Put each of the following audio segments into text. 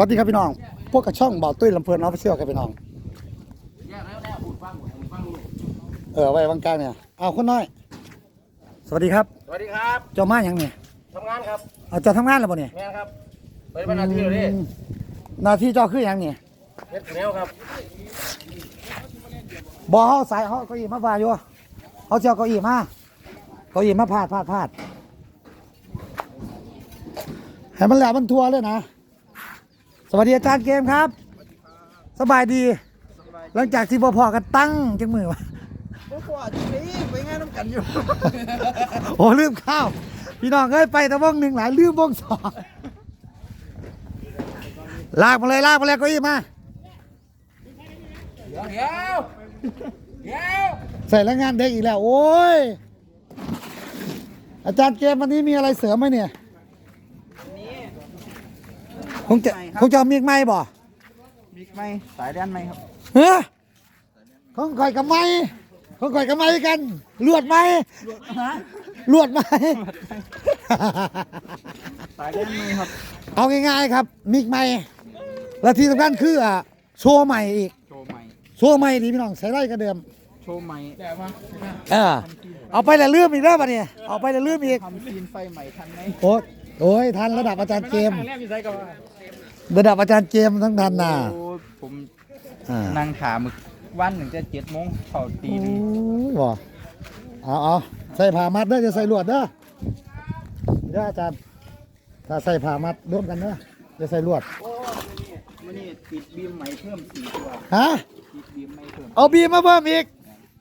วัสดีครับพี่น้อง พวกกระช่องเบาตุ้ยลำเพลินออฟฟิเชียลครับพี่น้อง เออไว้วางกลางเนี่ย เอาคนน้อย สวัสดีครับ สวัสดีครับเจ้ามาอย่างเนี่ยทำงานครับเอาเจ้าทำงานแล้วบ่เนี่ยแม่นครับไปบ้านนาทีเลยดิอืมหน้าที่เจ้าคืออย่างเนี่ยเฮ็ดแนวครับบ่เฮาสายเฮาเก้าอี้มาว่าอยู่เฮาสิเจ้าเก้าอี้มาเก้าอี้มาพาดพาดพาดให้มันแหลมมันทัวเลยนะ สวัสดีอาจารย์เกมครับ สบายดี หลังจากที่บ่พอกันตั้งจังมือวะโอ้โหจริงไปงานน้ำกันอยู่ โอ้ลืมข้าว พี่น้องเอ้ยไปแต่วงหนึ่งหลายลืมวงสองลากมาเลยลากมาเลยเก็อี้มาเดี๋ยวเดี๋ยวเดี๋ยวใส่แรงงานเด็กอีกแล้ว โอ้ย อาจารย์เกมวันนี้มีอะไรเสริมไหมเนี่ย คงจะคงจะเอามีอีกไหมบ่มิกไหมสายแดนไหมครับเฮ้ยของข่อยกับไม้ของข่อยกับไม้กันลวดไหมลวดไหม สายแดนไหมครับเอาง่ายๆครับ มิกใหม่และที่สำคัญคืออะโชว์ใหม่อีก โชว์ใหม่โชว์ใหม่ดีพี่น้องใส่ไล่กระเดิมโชว์ใหม่แต่ว่าเออเอาไปแล้วลืมอีกแล้วปะเนี่ยเอาไปแล้วลืมอีกทำซีนไฟใหม่ทันไหมโอ้โอ้ยทันระดับอาจารย์เกมแรกมีไซกับว่าระดับอาจารย์เกมทั้งทันน่ะโอ้ผมอ่านั่งถามมึกวันหนึ่งจะเจ็ดโมงเข้าตีโอ้หนึงยบ่เอาเอาใส่ผ้ามัดเด้อจะใส่ลวดเด้อเด้ออาจารย์ถ้าใส่ผ้ามัดร่วมกันเด้อจะใส่ลวดโอ้มันนี่ติดบีมใหม่เพิ่มสี่ตัวฮะติดบีมใหม่เพิ่มเอาบีมมาเพิ่มอีก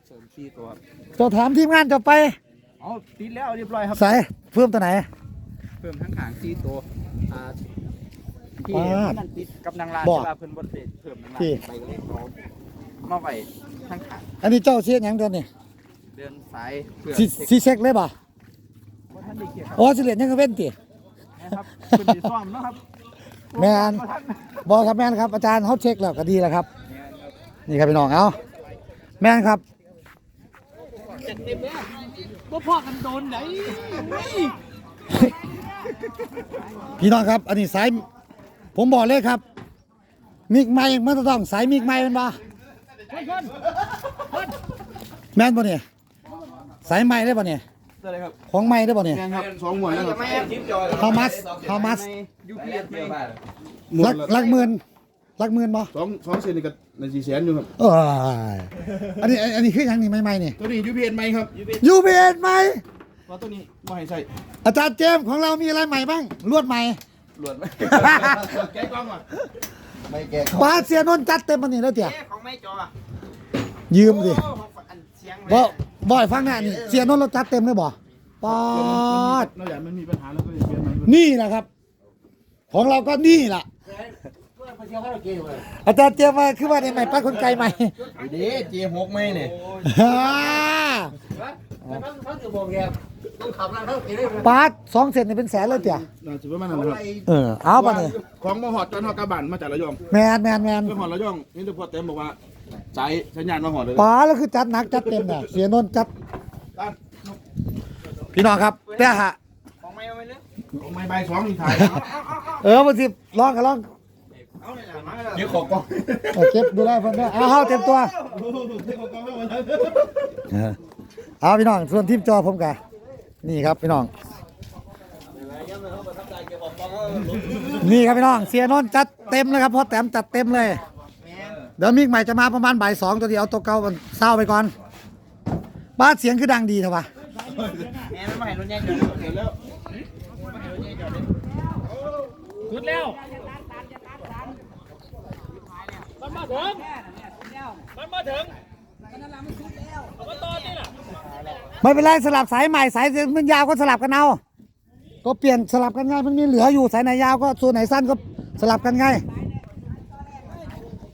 เสริมสี่ตัวครับเจะถามทีมงานจะไปเอาติดแล้วเรียบร้อยครับ ใส่เพิ่มตัวไหน เพิ่มทั้งหางสี่ตัวอ่า ที่ปาดมันติดกับนางลานบ่เวลาเพิ่นบดเด็เพิ่มนางลานที่ ไปก็เลยเอามาไว้ทั้งหางอันนี้เจ้าเชียร์หยังตัวนี่เดินสายเพื่อซีเช็คซีเช็คเลยป่ะว่าท่านได้เกียรติครับโอ้สิเหรียญยังกระเว้นติ นะครับเป็นสีซ้อมเนาะครับแม่น บ่ทันบอครับแม่นครับอาจารย์เขาเช็คแล้วก็ดีแล้วครับ แม่นครับนี่ครับพี่น้องเอาแม่นครับบ่พอกันโดนไหนพี่น้องครับ อันนี้สาย ผมบอกเลยครับ มิกไม้มันต้องสายมิกไม้เป็นบ่แม่นบ่เนี่ยสายไม้ได้บ่เนี่ยอะไรครับของไม้ได้บ่เนี่ยแม่นครับสองหมวดแล้วครับ how much how much ยูพีเอสไหมหมดลักละลักหมื่นลักหมื่นบ่สองสองเซนนี่ก็ในสี่แสนอยู่ครับเอ้ยอันนี้อันนี้คือหยังนี่ไม้ไม้นี่ตัวนี้ยูพีเอ็นไหมครับยูพีเอ็นไหมว่าตัวนี้ไม่ให้ใส่อาจารย์เจมส์ของเรามีอะไรใหม่บ้างลวดใหม่ หลวดไหมแกะกล้องอะไม่แกะปลาเสียนนท์จัดเต็มมันนี่แล้วเตี่ยของไม่จอยืมดิอันเสียงบ่บ่อยฟังแน่นี่เสียนนท์เราจัดเต็มเลยบ่ปาดเราอยากมันมีปัญหาแล้วก็เลยเปลี่ยนใหม่นี่แหละครับ ของเราก็นี่แหละอาจารย์เจมส์มาคือว่าในใหม่ป้าคนไกลใหม่เด้เจหกไหมเนี่ย ฮ่า ปาดสองเซนนี่เป็นแสนเลยเตี่ยน่าจะประมาณนั้นนะครับเออเอาปะเนี่ยของมาหอดจนหอดกระบันมาจากระยองแมนแมนแมนเพื่อหอดระยองนี่ตำรวจเต็มบอกว่าใช้สัญญาณมาหอดเลยปาดแล้วคือจัดหนักจัดเต็มเนี่ยเสียนนท์จัดตั้งพี่น้องครับแต่ฮะของไม่เอาไปเลยของไม้ใบสองนี่ถ่ายเออมาสิลองกันลองเอาเลยล่ะมาเลยเดี๋ยวขอกล้องเออเก็บดูแลเพิ่นด้วยเอาเฮาเต็มตัว เอาพี่น้องส่วนทีมจอผมกันนี่ครับพี่น้อง นี่ครับพี่น้องเสียนนจัดเต็มเลยครับเพราะแต้มจัดเต็มเลย เดี๋ยวมิกใหม่จะมาประมาณบ่ายสองตัวเดียวเอาตัวเก่ามันเศร้าไปก่อนบ้านเสียงคือดังดีเถอะวะไม่เห็นรถยนต์กูดแล้วกูดแล้วมันมาถึงมันมาถึงมันต่อน ไม่เป็นไรสลับสายใหม่สายมันยาวก็สลับกันเอาก็เปลี่ยนสลับกันง่ายมันมีเหลืออยู่สายไหนยาวก็ส่วนไหนสั้นก็สลับกันง่าย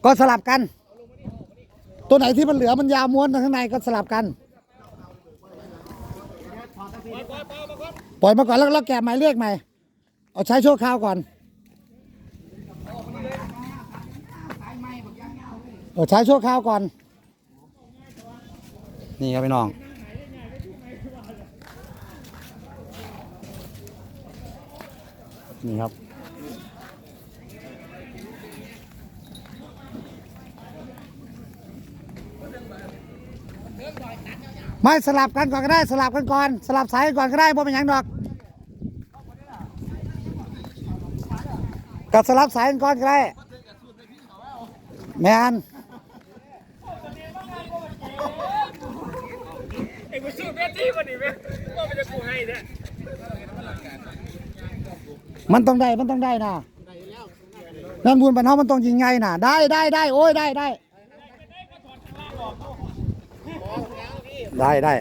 ก็สลับกัน ตัวไหนที่มันเหลือมันยาวม้วนข้างในก็สลับกันปล่อยมาก่อนแล้วแล้วแกะหมายเลขใหม่เอาใช้ชั่วคราวก่อนเอาใช้ชั่วคราวก่อน นี่ครับพี่น้อง นี่ครับ ไม่สลับกันก่อนก็ได้สลับกันก่อน สลับสายก่อนก็ได้บ่เป็นหยังดอกกับสลับสายกันก่อนก็ได้แมนไอ้กูซื้อเบที่วันนี่ไหมว่ามันจะกูให้เนี่ย มันต้องได้ มันต้องได้นะนั่นบุญบรรเทามันต้องยิงไงน่ะ ได้ได้ได้โอ้ยได้ได้ ได้ได้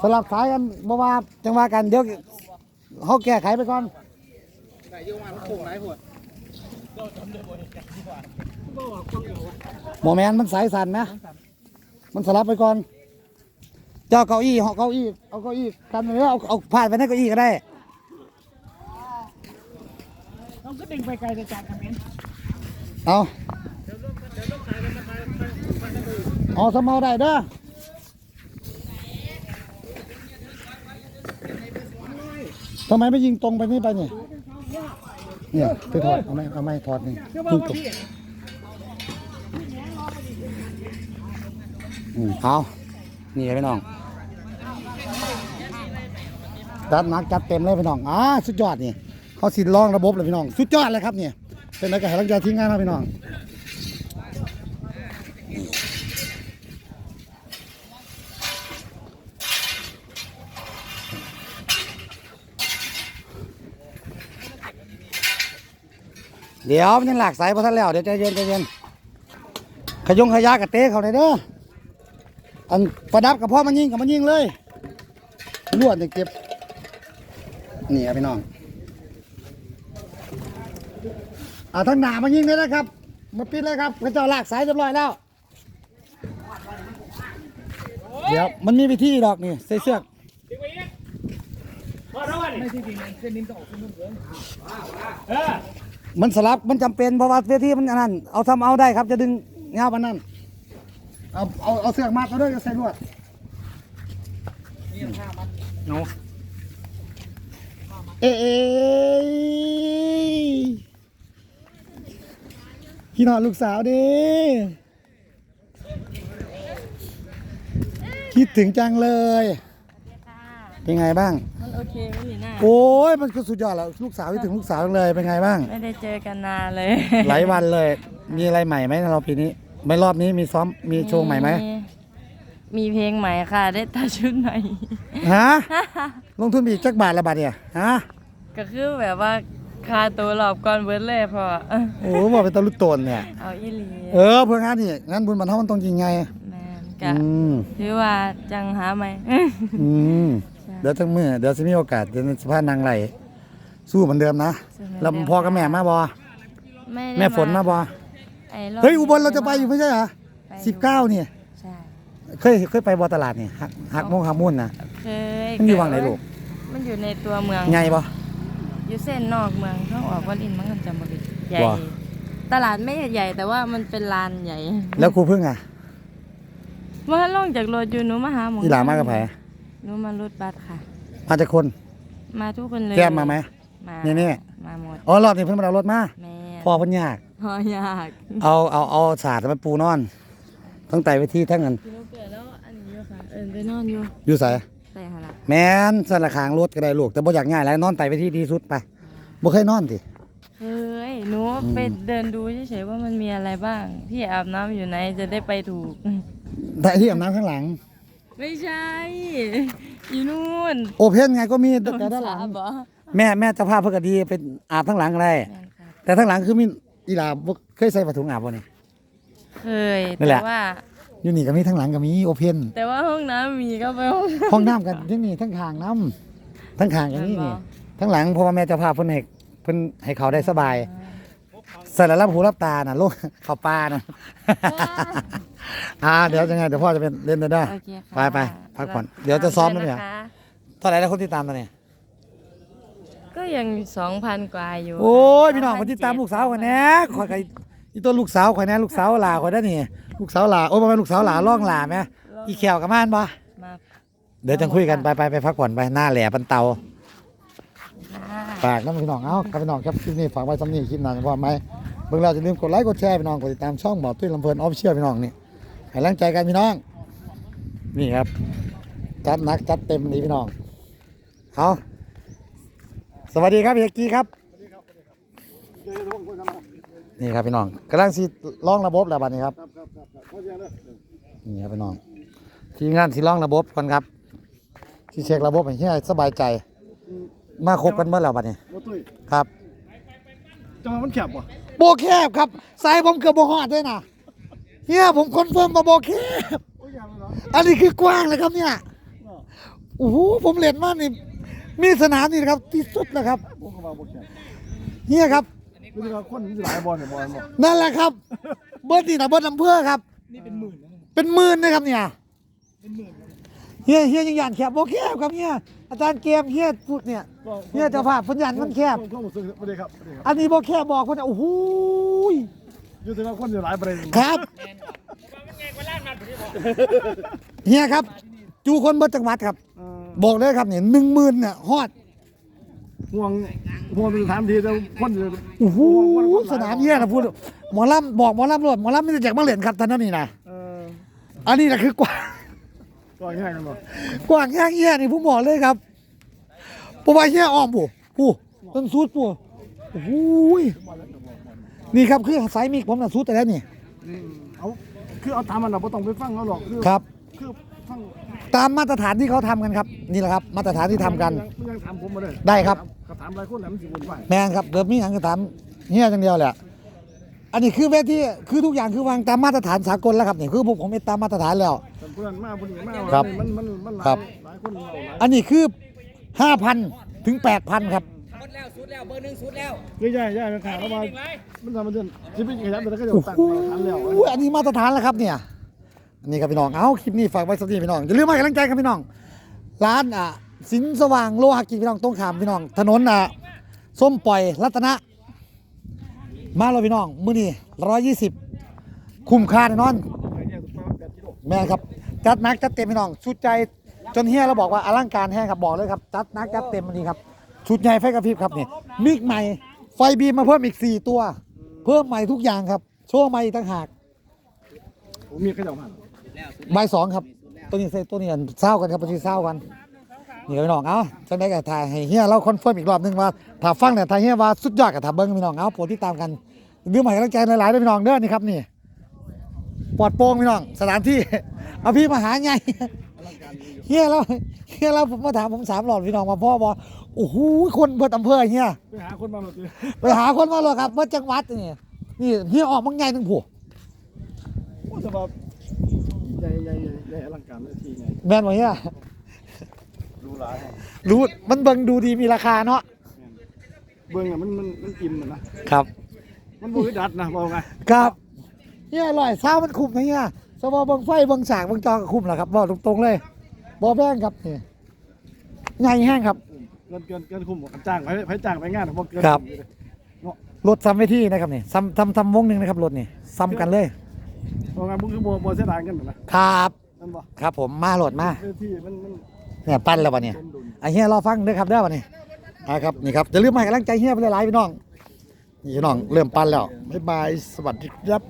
สลับสายกันบ่ว่าจังว่ากันเดี๋ยวเขาแก้ไขไปก่อนใส่ยุ่งมาโค้งไหนหัวหมอแมนมันสายสั่นนะ มันสลับไปก่อน เจ้าเก้าอี้เหาะเก้าอี้เอาเก้าอี้กันหรือเอาเอาพาดไปในเก้าอี้ก็ได้ต้องก็ดึงไปไกลจะจากคอมเมนต์เอาเอาสมเอาได้เด้อทำไมไม่ยิงตรงไปนี่ไปเนี่ยเนี่ยไปถอดเอาไม่เอาไม่ถอดนี่ยิงตรงอืมเอานี่พี่น้อง จัดหนักจัดเต็มเลยพี่น้องอ่าสุดยอดนี่เขาสิลองระบบเลยพี่น้อง สุดยอดเลยครับเนี่ยเป็นอะไรกับหลังใจทีมงานครับพี่น้องเดี๋ยวมันยังหลากสายพอท่านแล้วเดี๋ยวใจเย็นใจเย็นขยงขยะกับเตะเขาเลยเด้ออันประดับกับพ่อมันยิงกับมันยิงเลยลวดเนี่ยเก็บ นี่ครับพี่น้องอ่าทั้งหนามายิงเลยนะครับ มาปิดเลยครับพระเจ้าลากสายเรียบร้อยแล้ว เดี๋ยวมันมีวิธีดอกนี่ใส่เสือกดึงไปอีกพอแล้ววะนี่ใช่เสื้อมันสลับมันจำเป็นเพราะว่าเวทีมันอันนั้นเอาทำเอาได้ครับจะดึงเงาปานนั้นเอาเอาเอาเสือกมาตัวด้วยจะใส่ลวดหนู เอ้ยพี่นอนลูกสาวดิคิดถึงจังเลย เป็นไงบ้าง มันโอเคไม่มีหน้า โอ้ยมันก็สุดยอดแล้วลูกสาวคิดถึงลูกสาวจังเลยเป็นไงบ้าง ไม่ได้เจอกันนานเลย หลายวันเลย มีอะไรใหม่ไหมเราปีนี้ ไม่รอบนี้มีซ้อมมีโชว์ใหม่ไหมมี เพลงใหม่ค่ะ ได้ตัดชุดใหม่ ฮะ ลงทุนไปอีกจักบาทละบาทเนี่ยฮะ ก็คือแบบว่าคาตัวหลอบก่อนเบิร์ดเลยพอโอ้บอกเป็นตะลุตโตนเนี่ย เอาอีหลีเออเพื่องานนี่งานบุญบรรเทามันต้องยิงไงแมนอืกะมถือว่าจังหาไหม อืมเดี๋ยวทั้งมือเดี๋ยวจะมีโอกาสเดี๋ยวสภาพนางไหลสู้เหมือนเดิมนะสู้เหมือนเดิม แล้วพ่อกับแม่มาบอไม่ได้แม่ฝนมาบอไอ้รบเฮ้ยอุบลเราจะไปอยู่ไม่ใช่เหรอไปอยู่สิบเก้าเนี่ยใช่ เคยเคยไปบอตลาดเนี่ยหักหักโมงหักมุ่นนะเคยมันอยู่วังไหนลูกมันอยู่ในตัวเมืองไงบออยู่เส้นนอกเมืองเขาออกวันอินมันก็จะมาใหญ่ว้าตลาดไม่ใหญ่แต่ว่ามันเป็นลานใหญ่ แล้วครูพึ่งอะเมื่อลงจากรถอยู่หนูมาหาหมออีหลามากับไผหนูมารถบัสค่ะ มาจากคน มาทุกคนเลยแก้มมาไหมมานี่นี่มาหมดอ๋อรอบนี้เพิ่งมาเอารถมาแม่พ่อเพิ่นยากพอยาก เอาเอาเอาสาดมาปูนอน ตั้งแต่เวทีทั้งนั้น นี้อยู่ค่ะเอินไปนอนอยู่อยู่ไสใส่หละแม่นสนละคางรถก็ได้ลูกแต่บ่อยากง่ายแล้วนอนไต่เวทีดีสุดไปบ่เคยนอนติเฮ้ยหนูไปเดินดูเฉยๆว่ามันมีอะไรบ้างพี่อาบน้ำอยู่ไหนจะได้ไปถูกแต่ที่อาบน้ำข้างหลัง ไม่ใช่อยู่นู่นโอเพนไงก็มีแต่ด้านหลังสาบเหรอแม่แม่เจะพาพเพื่อก็ดีเป็นอาบทั้งหลังอะไรแม่นค่ะแต่ทั้งหลังคือมีอีหลาบ่เคยใส่ผ้าถุงอาบบ่นี่เคยนั่นแหแต่ละว่า อยู่นี่ก็มีทั้งหลังก็มีโอเพนแต่ว่าห้องน้ำมีก็ไปห้องห้องน้ำกันที่นี่ทั้งข้างน้ำทั้งข้างอย่างนี้แม่นบ่นี่ทั้งหลังเพราะว่าแม่เจะพาพเพิ่นให้เพิ่นให้เขาได้สบายใส่แล้วรับหูรับตาน่ะลูกเข้าป่าน่ะ อ่าเดี๋ยวยังไงเดี๋ยวพ่อจะเป็นเล่นด้วยเด้อโอเคค่ะไปไปพักผ่อนเดี๋ยวจะซ้อมแล้วเนี่ยนะคะเท่าไหร่แล้วคนติดตามตอนนี้ก็ยังสองพันกว่าอยู่โอ้ยพี่น้องคนติดตามลูกสาวข่อยแหน่ข่อยกับอีตัวลูกสาวข่อยแหน่ลูกสาวหลาข่อยได้อนี่ ลูกสาวหลาโอ้ยบ่แม่นลูกสาวหลาล่องหลาแม่อีแขวกับม่านบ่มา เดี๋ยวจะคุยกันไปไปไปพักผ่อนไปหน้าแหล่ปันเตาค่ะฝากน้องพี่น้องเอาครับพี่น้องครับคลิปนี้ฝากไว้สำนี้คลิปหนั้นพอไหมเบิ่งแล้วจะลืมกดไลค์กดแชร์พี่น้องกดติดตามช่องบ่าวตุ้ยลำเพลินออฟฟิเชียลพี่น้องนี่ให้แรงใจกันพี่น้อง นี่ครับจัดหนักจัดเต็มนี่พี่น้องเอาสวัสดีครับพี่เอกกี้ครับ นี่ครับพี่น้องกำลังสิลองระบบแล้วบัดนี้ครับนี่ครับพี่น้อง ทีมงานสิลองระบบก่อนครับสิเช็คระบบให้เฮียสบายใจ มาครบกันเมื่อแล้วบัดนี้ครับจะมันแคบบ่โบแคบครับสายผมเกือบโบหอดด้วยนะเฮียผมคอนเฟิร์มมาโบแคบอันนี้คือกว้างเลยครับเนี่ยโอ้โหผมเล่นมากนี่มีสนามนี่นะครับที่สุดนะครับเขาว่าบ่แคบเฮียครับ ไม่ใช่ว่าคนมีหลายบอลเนี่ยบอลบ่นั่นแหละครับ เบิร์ดนี่นะเบิร์ดอำเภอครับ นี่เป็นหมื่นนะเป็นหมื่นนะครับเนี่ยเป็นหมื่นเฮียเฮียยังหยานแคบโบแคบครับเฮียอาจารย์เกมเฮียพูดเนี่ยเฮียเจะภาพพันยันมันแคบก็บ่ซื้อบ่ได้ครับบ่ได้ครับอันนี้โบแคบบอกคนโอ้โหยอยู่ที่ว่าคนอยู่หลายประเด็นครับมันไงกว่าล้านนัดผมที่บอกเฮียครับ จูคนเบิร์ดจังหวัดครับเอ่อบอกเลยครับเนี่ยหนึ่งหมื่นเนี่ยฮอด ห่วงห่วงเป็นสถานที่แต่คนอยู่โอ้โหสนามเยี่ยนะพูดหมอลำบอกหมอลำรวดหมอลำไม่ได้แจกมาเหรียญครับท่านนั่นนี่นะเอออันนี้แหละคือกว้างก็ง่ายกันบ่กว้างย่างเยี่ยนี่ผมบอกเลยครับปูใบเยี่ยอ้อมปูปูต้นซูดปูโอ้โหยนี่ครับคือสายมิกผมน่ะซูดแต่แล้วนี่อืมเอาคือเอาตามมันน่ะบ่ต้องไปฟังเขาหรอกคือครับคือฟัง ตามมาตรฐานที่เขาทำกันครับ นี่แหละครับมาตรฐานที่ทำกันมันยังถามผมมาเลยได้ครับก็ถามหลายคนแหละมันสิวุ่นวายแมนครับเดิมมีอย่างก็ถามเฮียอย่างเดียวแหละ อันนี้คือเวทีคือทุกอย่างคือวางตามมาตรฐานสากลแล้วครับนี่คือพวกผมเองตามมาตรฐานแล้ว แต่เพื่อนมาพุ่นนี่มาครับมันมันมันหลายครับหลายคนเราหลายอันนี้คือห้าพันถึงแปดพันครับ สุดแล้วสุดแล้วเบอร์หนึ่งสุดแล้วคือใหญ่ใหญ่ไปถามแล้วมาจริงไหมมันทำมันเดือนชีวิตขยันแต่ก็จะโอ้ตั้งโหมาถามแล้วอันนี้มาตรฐานแล้วครับเนี่ยอั นนี้ครับพี่น้อง เอาคลิปนี้ฝากไว้สักทีพี่น้อง อย่าลืมมากำลังใจครับพี่น้อง ร้านอะสินสว่างโลหะกิจพี่น้องตรงขามพี่น้อง ถนนอะส้มปล่อยรัตนะ มาเลยพี่น้อง มื้อนี้ร้อยยี่สิบคุ้มค่าแน่นอน แม่ครับ จัดนักจัดเต็มพี่น้องชุดใจจนเฮียเราบอกว่าอลังการแห้งครับบอกเลยครับ จัดนักจัดเต็มอันนี้ครับ ชุดใหญ่ไฟกระพริบครับเนี่ยมิกใหม่ ไฟบีมมาเพิ่มอีก 4 ตัว เพิ่มใหม่ทุกอย่างครับ โชว์ใหม่อีกต่างหาก ผมมีขยันผ่าน บายสองครับ ตัวนี้เซตัวนี้อันเศร้ากันครับตัวนี้เศร้ากันนี่ครับพี่น้องเอ้าจังได้กับถ่ายให้เฮียเราคอนเฟิร์มอีกรอบหนึงว่าถ้าฟังเนี่ยถ่ายเฮียว่าสุดยอดกับถ้าเบิ้งพี่น้องเอ้าโปรดติดตามกันเรื่องใหม่กำลังใจหลายๆด้วยพี่น้องเด้อนี่ครับนี่ปลอดโปร่งพี่น้องสถานที่เอาพี่มาหาไงเฮียเราเฮียเราผมมาถามผมสามหลอดพี่น้องมาพ่อบอกโอ้โหคนเบิดอำเภอเฮียไปหาคนมาหมดเลยไปหาคนมาเลยครับเบิดจังหวัดนี่นี่เฮียออกมังไงถึงผู้โอ้แต่ว่า ใหญ่ใหญ่ใหญ่ใหญ่อลังการเลยทีไงแม่นบ่เฮียดูหลายรู้มันเบิ่งดูดีมีราคาเนาะเบิ้งอะมันมันมันอิ่มอะนะครับ มันบ่ได้ดัดนะบอกไงครับเฮียอร่อยเช้ามันคุ้มนะเฮียสมอเบิ่งไฟเบิ่งฉากเบิ่งจอก็คุ้มแหละครับบอกตรงๆเลยบ่แพงครับนี่ใหญ่แห้งครับเกินเกินเกินคุ้มกันจ้างไปไปจ้างไปงานบ่เกินครับคุ้มเลยรถซ้ำไว้ที่นะครับนี่ซ้ำซ้ำซ้ำวงหนึ่งนะครับรถนี่ซ้ำกันเลย บอกไงบ่คือบ่บ่เสียดายกันนะครับนั่นบ่ครับผมมาโหลดมาเวทีมันมันเนี่ยปั้นแล้ววะเนี่ยเป็นดุลไอ้เฮียรอฟังเด้อครับเด้อวะนี่อ่าครับนี่ครับอย่าลืมมาให้กำลังใจเฮียไปหลายๆพี่น้องนี่พี่น้องเริ่มปั้นแล้วบ๊ายบายสวัสดีครับ